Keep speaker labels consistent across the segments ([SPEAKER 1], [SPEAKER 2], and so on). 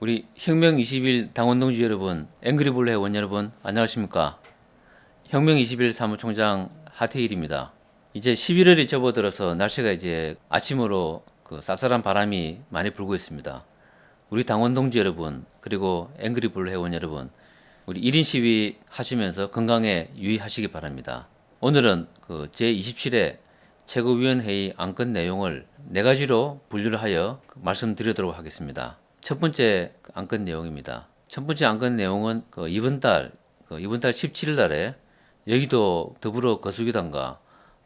[SPEAKER 1] 우리 혁명 20일 당원 동지 여러분, 앵그리블루 회원 여러분, 안녕하십니까? 혁명 20일 사무총장 하태일입니다. 이제 11월이 접어들어서 날씨가 이제 아침으로 그 쌀쌀한 바람이 많이 불고 있습니다. 우리 당원 동지 여러분, 그리고 앵그리블루 회원 여러분, 우리 1인 시위 하시면서 건강에 유의하시기 바랍니다. 오늘은 그 제27회 최고위원회의 안건 내용을 네 가지로 분류를 하여 말씀드리도록 하겠습니다. 첫 번째 안건 내용입니다. 첫 번째 안건 내용은 그 이번 달, 그 이번 달 17일 날에 여의도 더불어 거수기당과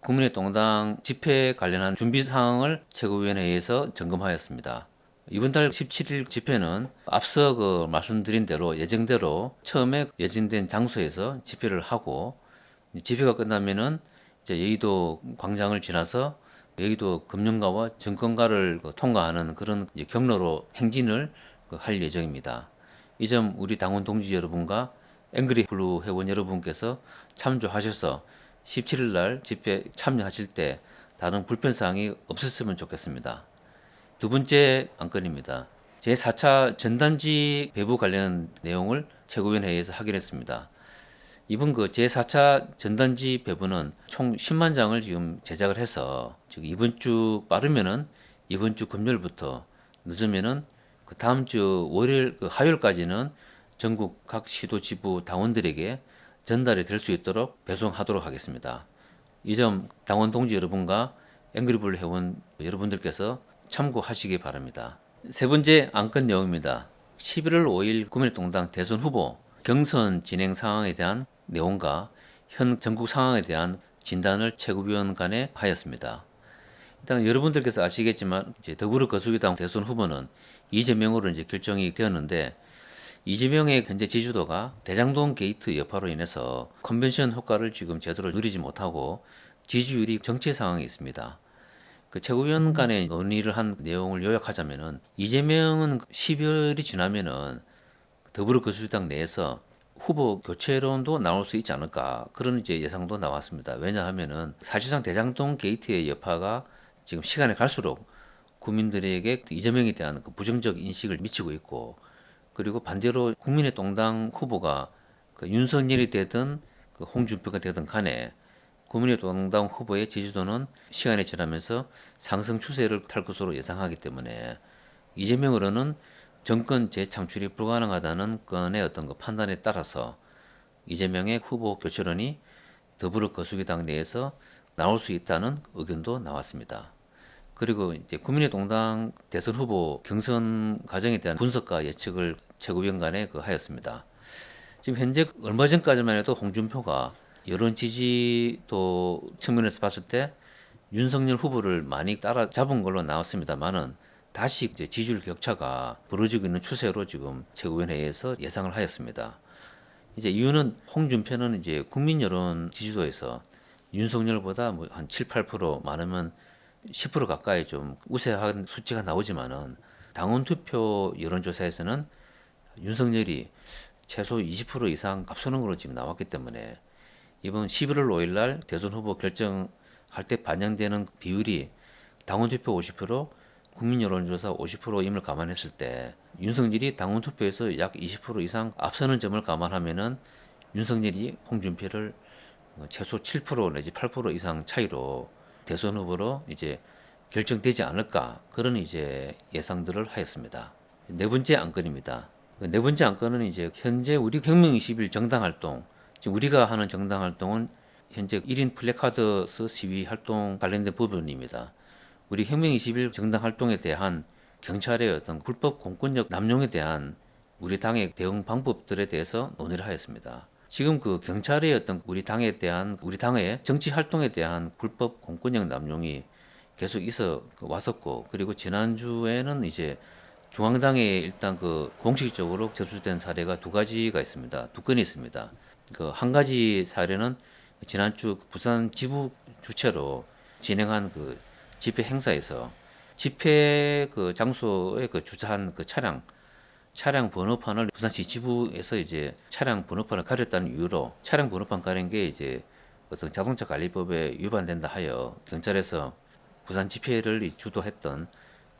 [SPEAKER 1] 국민의 동당 집회 관련한 준비 사항을 최고위원회에서 점검하였습니다. 이번 달 17일 집회는 앞서 그 말씀드린 대로 예정대로 처음에 예정된 장소에서 집회를 하고 집회가 끝나면은 이제 여의도 광장을 지나서 여의도 금융가와 증권가를 그 통과하는 그런 경로로 행진을 그할 예정입니다. 이 점 우리 당원 동지 여러분과 앵그리 블루 회원 여러분께서 참조하셔서 17일 날 집회 참여하실 때 다른 불편 사항이 없었으면 좋겠습니다. 두 번째 안건입니다. 제4차 전단지 배부 관련 내용을 최고위원회에서 확인했습니다. 이번 그 제4차 전단지 배부는 총 10만 장을 지금 제작을 해서 즉 이번 주 빠르면은 이번 주 금요일부터 늦으면은 그 다음 주 월요일 그 화요일까지는 전국 각 시도 지부 당원들에게 전달이 될 수 있도록 배송하도록 하겠습니다. 이 점 당원 동지 여러분과 앵그리블 회원 여러분들께서 참고하시기 바랍니다. 세 번째 안건 내용입니다. 11월 5일 국민의동당 대선 후보 경선 진행 상황에 대한 내용과 현 전국 상황에 대한 진단을 최고위원 간에 하였습니다. 일단 여러분들께서 아시겠지만 이제 더불어 거수기당 대선 후보는 이재명으로 이제 결정이 되었는데 이재명의 현재 지지도가 대장동 게이트 여파로 인해서 컨벤션 효과를 지금 제대로 누리지 못하고 지지율이 정체 상황에 있습니다. 그 최고위원 간의 논의를 한 내용을 요약하자면은 이재명은 12월이 지나면은 더불어 거수당 내에서 후보 교체론도 나올 수 있지 않을까 그런 이제 예상도 나왔습니다. 왜냐하면은 사실상 대장동 게이트의 여파가 지금 시간이 갈수록 국민들에게 이재명에 대한 그 부정적 인식을 미치고 있고 그리고 반대로 국민의 동당 후보가 그 윤석열이 되든 그 홍준표가 되든 간에 국민의 동당 후보의 지지도는 시간이 지나면서 상승 추세를 탈 것으로 예상하기 때문에 이재명으로는 정권 재창출이 불가능하다는 건의 어떤 그 판단에 따라서 이재명의 후보 교체론이 더불어 거수기당 내에서 나올 수 있다는 의견도 나왔습니다. 그리고 이제 국민의 동당 대선 후보 경선 과정에 대한 분석과 예측을 최고위원 간에 그 하였습니다. 지금 현재 얼마 전까지만 해도 홍준표가 여론 지지도 측면에서 봤을 때 윤석열 후보를 많이 따라잡은 걸로 나왔습니다만은 다시 이제 지지율 격차가 벌어지고 있는 추세로 지금 최고위원회에서 예상을 하였습니다. 이제 이유는 홍준표는 이제 국민 여론 지지도에서 윤석열보다 뭐 한 7, 8% 많으면 10% 가까이 좀 우세한 수치가 나오지만은 당원 투표 여론조사에서는 윤석열이 최소 20% 이상 앞서는 걸로 지금 나왔기 때문에 이번 11월 5일 날 대선 후보 결정할 때 반영되는 비율이 당원 투표 50%, 국민 여론조사 50%임을 감안했을 때 윤석열이 당원 투표에서 약 20% 이상 앞서는 점을 감안하면은 윤석열이 홍준표를 최소 7% 내지 8% 이상 차이로 대선 후보로 이제 결정되지 않을까 그런 이제 예상들을 하였습니다. 네 번째 안건입니다. 네 번째 안건은 이제 현재 우리 혁명 20일 정당 활동 지금 우리가 하는 정당 활동은 현재 1인 플래카드스 시위 활동 관련된 부분입니다. 우리 혁명 20일 정당 활동에 대한 경찰의 어떤 불법 공권력 남용에 대한 우리 당의 대응 방법들에 대해서 논의를 하였습니다. 지금 그 경찰의 어떤 우리 당에 대한 우리 당의 정치 활동에 대한 불법 공권력 남용이 계속 있어 왔었고 그리고 지난주에는 이제 중앙당에 일단 그 공식적으로 접수된 사례가 두 가지가 있습니다. 두 건이 있습니다. 그 한 가지 사례는 지난주 부산 지부 주최로 진행한 그 집회 행사에서 집회 그 장소에 그 주차한 그 차량 차량 번호판을 부산시 지부에서 이제 차량 번호판을 가렸다는 이유로 차량 번호판 가린 게 이제 어떤 자동차 관리법에 위반된다 하여 경찰에서 부산 집회를 주도했던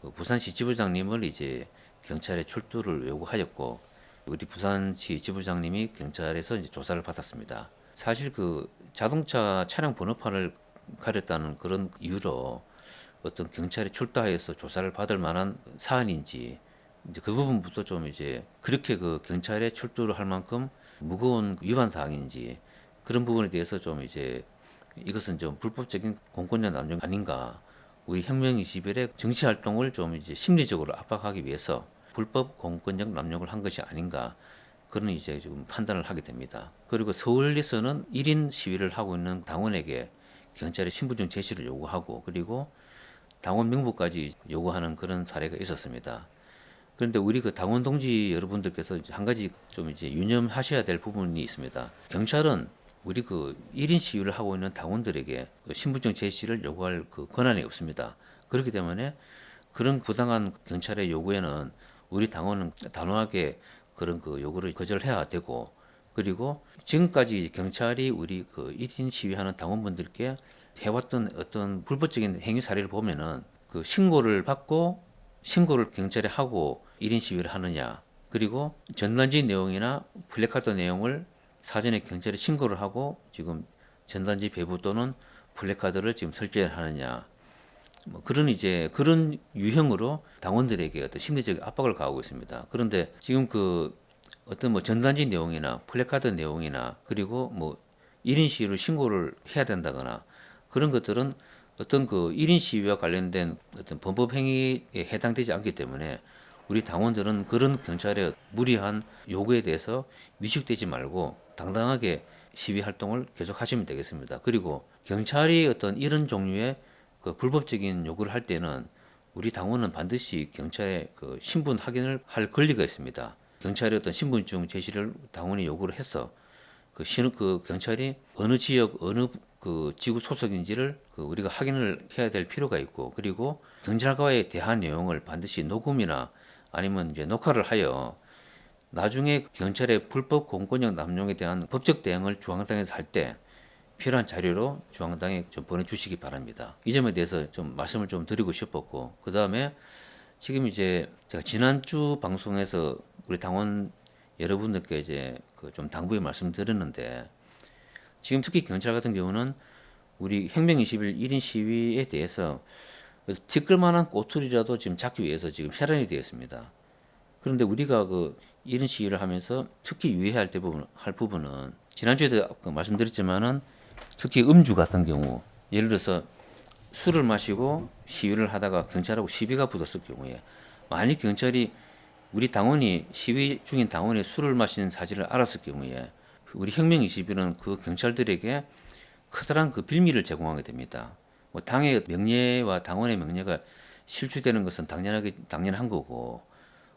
[SPEAKER 1] 그 부산시 지부장님을 이제 경찰에 출두를 요구하였고 우리 부산시 지부장님이 경찰에서 이제 조사를 받았습니다. 사실 그 자동차 차량 번호판을 가렸다는 그런 이유로 어떤 경찰에 출두하여서 조사를 받을 만한 사안인지 이제 그 부분부터 좀 이제 그렇게 그 경찰에 출두를 할 만큼 무거운 위반 사항인지 그런 부분에 대해서 좀 이제 이것은 좀 불법적인 공권력 남용 아닌가 우리 혁명 21의 정치 활동을 좀 이제 심리적으로 압박하기 위해서 불법 공권력 남용을 한 것이 아닌가 그런 이제 지금 판단을 하게 됩니다. 그리고 서울에서는 1인 시위를 하고 있는 당원에게 경찰에 신분증 제시를 요구하고 그리고 당원 명부까지 요구하는 그런 사례가 있었습니다. 그런데 우리 그 당원 동지 여러분들께서 한 가지 좀 이제 유념하셔야 될 부분이 있습니다. 경찰은 우리 그 1인 시위를 하고 있는 당원들에게 그 신분증 제시를 요구할 그 권한이 없습니다. 그렇기 때문에 그런 부당한 경찰의 요구에는 우리 당원은 단호하게 그런 그 요구를 거절해야 되고 그리고 지금까지 경찰이 우리 그 1인 시위하는 당원분들께 해왔던 어떤 불법적인 행위 사례를 보면은 그 신고를 받고 신고를 경찰에 하고 1인 시위를 하느냐 그리고 전단지 내용이나 플래카드 내용을 사전에 경찰에 신고를 하고 지금 전단지 배부 또는 플래카드를 지금 설치를 하느냐 뭐 그런 이제 그런 유형으로 당원들에게 어떤 심리적 압박을 가하고 있습니다. 그런데 지금 그 어떤 뭐 전단지 내용이나 플래카드 내용이나 그리고 뭐 1인 시위를 신고를 해야 된다거나 그런 것들은 어떤 그 1인 시위와 관련된 어떤 범법 행위에 해당되지 않기 때문에 우리 당원들은 그런 경찰의 무리한 요구에 대해서 위축되지 말고 당당하게 시위 활동을 계속 하시면 되겠습니다. 그리고 경찰이 어떤 이런 종류의 그 불법적인 요구를 할 때는 우리 당원은 반드시 경찰의 그 신분 확인을 할 권리가 있습니다. 경찰의 어떤 신분증 제시를 당원이 요구를 해서 그 신, 그 경찰이 어느 지역 어느 그 지구 소속인지를 그 우리가 확인을 해야 될 필요가 있고 그리고 경찰과의 대화 내용을 반드시 녹음이나 아니면 이제 녹화를 하여 나중에 경찰의 불법 공권력 남용에 대한 법적 대응을 중앙당에서 할 때 필요한 자료로 중앙당에 좀 보내주시기 바랍니다. 이 점에 대해서 좀 말씀을 좀 드리고 싶었고 그 다음에 지금 이제 제가 지난주 방송에서 우리 당원 여러분들께 이제 그 좀 당부의 말씀 드렸는데 지금 특히 경찰 같은 경우는 우리 혁명 20일 1인 시위에 대해서 티끌만한 꼬투리라도 지금 잡기 위해서 지금 혈안이 되어 있습니다. 그런데 우리가 그 1인 시위를 하면서 특히 유의해야 할 부분 할 부분은 지난주에도 말씀드렸지만은 특히 음주 같은 경우 예를 들어서 술을 마시고 시위를 하다가 경찰하고 시비가 붙었을 경우에 만약 경찰이 우리 당원이 시위 중인 당원이 술을 마시는 사실을 알았을 경우에 우리 혁명 21은 그 경찰들에게 커다란 그 빌미를 제공하게 됩니다. 뭐 당의 명예와 당원의 명예가 실추되는 것은 당연하게 당연한 거고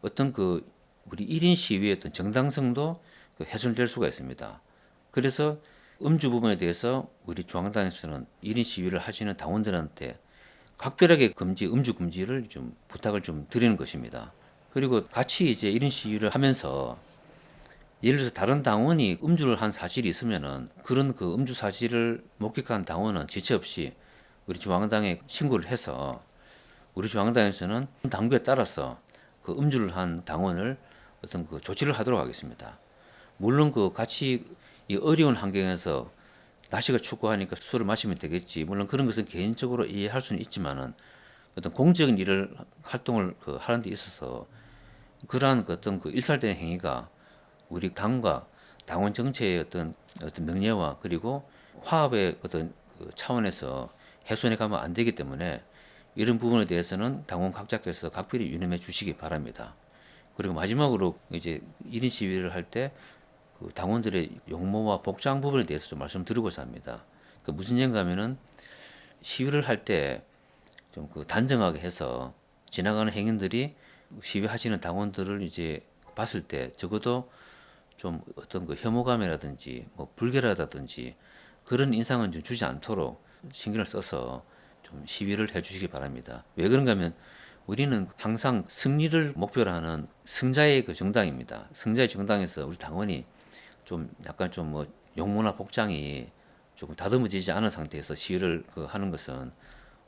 [SPEAKER 1] 어떤 그 우리 1인 시위의 어떤 정당성도 그 훼손될 수가 있습니다. 그래서 음주 부분에 대해서 우리 중앙당에서는 1인 시위를 하시는 당원들한테 각별하게 금지 음주 금지를 좀 부탁을 좀 드리는 것입니다. 그리고 같이 이제 1인 시위를 하면서 예를 들어서 다른 당원이 음주를 한 사실이 있으면은 그런 그 음주 사실을 목격한 당원은 지체 없이 우리 중앙당에 신고를 해서 우리 중앙당에서는 당부에 따라서 그 음주를 한 당원을 어떤 그 조치를 하도록 하겠습니다. 물론 그 같이 이 어려운 환경에서 날씨가 춥고 하니까 술을 마시면 되겠지. 물론 그런 것은 개인적으로 이해할 수는 있지만은 어떤 공적인 일을 활동을 그 하는 데 있어서 그러한 그 어떤 그 일탈되는 행위가 우리 당과 당원 정체의 어떤 어떤 명예와 그리고 화합의 어떤 그 차원에서 훼손해 가면 안 되기 때문에 이런 부분에 대해서는 당원 각자께서 각별히 유념해 주시기 바랍니다. 그리고 마지막으로 이제 1인 시위를 할 때 그 당원들의 용모와 복장 부분에 대해서 좀 말씀드리고자 합니다. 그 무슨 얘기가 하면은 시위를 할 때 좀 그 단정하게 해서 지나가는 행인들이 시위하시는 당원들을 이제 봤을 때 적어도 좀 어떤 그 혐오감이라든지 뭐 불결하다든지 그런 인상은 좀 주지 않도록 신경을 써서 좀 시위를 해주시기 바랍니다. 왜 그런가 하면 우리는 항상 승리를 목표로 하는 승자의 그 정당입니다. 승자의 정당에서 우리 당원이 좀 약간 좀 뭐 용모나 복장이 조금 다듬어지지 않은 상태에서 시위를 그 하는 것은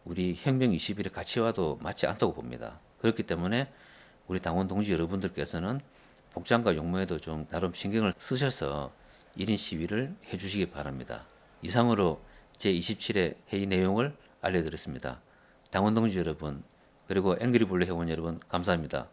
[SPEAKER 1] 우리 혁명 21의 가치와도 맞지 않다고 봅니다. 그렇기 때문에 우리 당원 동지 여러분들께서는 복장과 용모에도 좀 나름 신경을 쓰셔서 1인 시위를 해주시기 바랍니다. 이상으로 제27회 회의 내용을 알려드렸습니다. 당원 동지 여러분 그리고 앵그리블루 회원 여러분 감사합니다.